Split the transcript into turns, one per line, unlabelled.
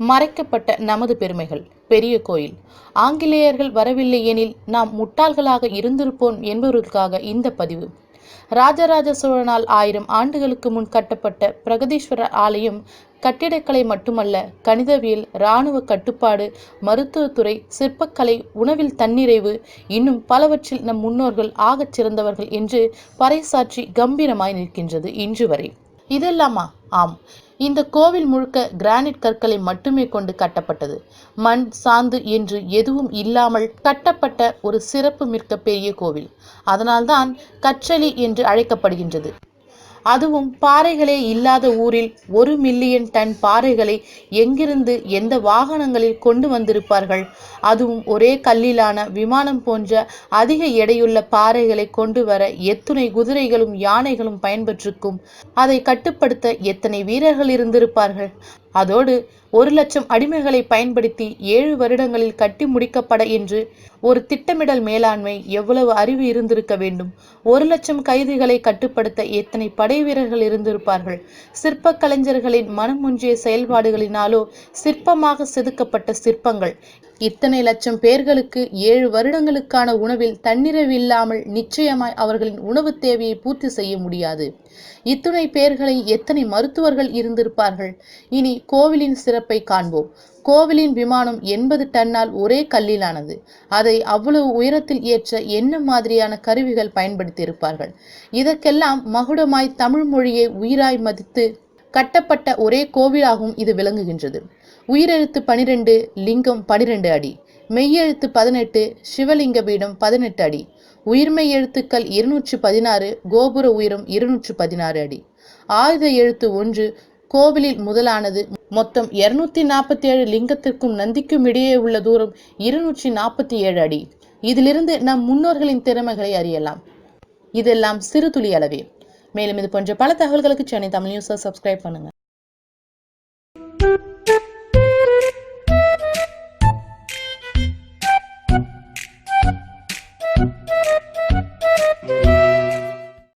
மறைக்கப்பட்ட நமது பெருமைகள். பெரிய கோயில். ஆங்கிலேயர்கள் வரவில்லை எனில் நாம் முட்டாள்களாக இருந்திருப்போம் என்பவர்களுக்காக இந்த பதிவு. ராஜராஜ சோழனால் ஆயிரம் ஆண்டுகளுக்கு முன் கட்டப்பட்ட பிரகதீஸ்வரர் ஆலயம் கட்டிடக்கலை மட்டுமல்ல கணிதவியல் இராணுவ கட்டுப்பாடு மருத்துவத்துறை சிற்பக்கலை உணவில் தன்னிறைவு இன்னும் பலவற்றில் நம் முன்னோர்கள் ஆகச் சிறந்தவர்கள் என்று பறைசாற்றி கம்பீரமாய் நிற்கின்றது இன்று வரை. இதெல்லாமா ஆம். இந்த கோவில் முழுக்க கிரானைட் கற்களை மட்டுமே கொண்டு கட்டப்பட்டது. மண் சாந்து என்று எதுவும் இல்லாமல் கட்டப்பட்ட ஒரு சிறப்பு மிக்க பெரிய கோவில். அதனால்தான் கற்றலி என்று அழைக்கப்படுகின்றது. அதுவும் பாறைகளே இல்லாத ஊரில் ஒரு மில்லியன் டன் பாறைகளை எங்கிருந்து எந்த வாகனங்களில் கொண்டு வந்திருப்பார்கள்? அதுவும் ஒரே கல்லிலான விமானம் போன்ற அதிக எடையுள்ள பாறைகளை கொண்டு வர எத்துணை குதிரைகளும் யானைகளும் பயன்பெற்றிருக்கும். அதை கட்டுப்படுத்த எத்தனை வீரர்கள் இருந்திருப்பார்கள்? அதோடு ஒரு லட்சம் அடிமைகளை பயன்படுத்தி ஏழு வருடங்களில் கட்டி முடிக்கப்பட என்று ஒரு திட்டமிடல் மேலாண்மை எவ்வளவு அறிவு இருந்திருக்க வேண்டும்? ஒரு லட்சம் கைதிகளை கட்டுப்படுத்த எத்தனை படை வீரர்கள் இருந்திருப்பார்கள்? சிற்ப கலைஞர்களின் மனமுஞ்சிய செயல்பாடுகளினாலோ சிற்பமாக செதுக்கப்பட்ட சிற்பங்கள் இத்தனை லட்சம் பேர்களுக்கு ஏழு வருடங்களுக்கான உணவில் தன்னிறைவு இல்லாமல் நிச்சயமாய் அவர்களின் உணவு தேவையை பூர்த்தி செய்ய முடியாது. இத்துணை பேர்களை எத்தனை மருத்துவர்கள் இருந்திருப்பார்கள்? இனி கோவிலின் சிறப்பை காண்போம். கோவிலின் விமானம் எண்பது டன்னால் ஒரே கல்லிலானது. அதை அவ்வளவு உயரத்தில் ஏற்ற என்ன மாதிரியான கருவிகள் பயன்படுத்தியிருப்பார்கள்? இதற்கெல்லாம் மகுடமாய் தமிழ் மொழியை உயிராய் மதித்து கட்டப்பட்ட ஒரே கோவிலாகவும் இது விளங்குகின்றது. உயிரெழுத்து பனிரெண்டு லிங்கம் பனிரெண்டு அடி. மெய்யெழுத்து பதினெட்டு சிவலிங்க பீடம் பதினெட்டு அடி. உயிர்மெய் எழுத்துக்கள் இருநூற்று பதினாறு கோபுர உயரம் இருநூற்று பதினாறு அடி. ஆயுத எழுத்து ஒன்று கோவிலில் முதலானது. மொத்தம் இருநூத்தி நாற்பத்தி ஏழு லிங்கத்திற்கும் நந்திக்கும் இடையே உள்ள தூரம் இருநூற்றி நாற்பத்தி ஏழு அடி. இதிலிருந்து நம் முன்னோர்களின் திறமைகளை அறியலாம். இதெல்லாம் சிறு துளி அளவே. மேலும் இது போன்ற பல தகவல்களுக்கு சென்னை தமிழ் நியூஸை சப்ஸ்கிரைப் பண்ணுங்க.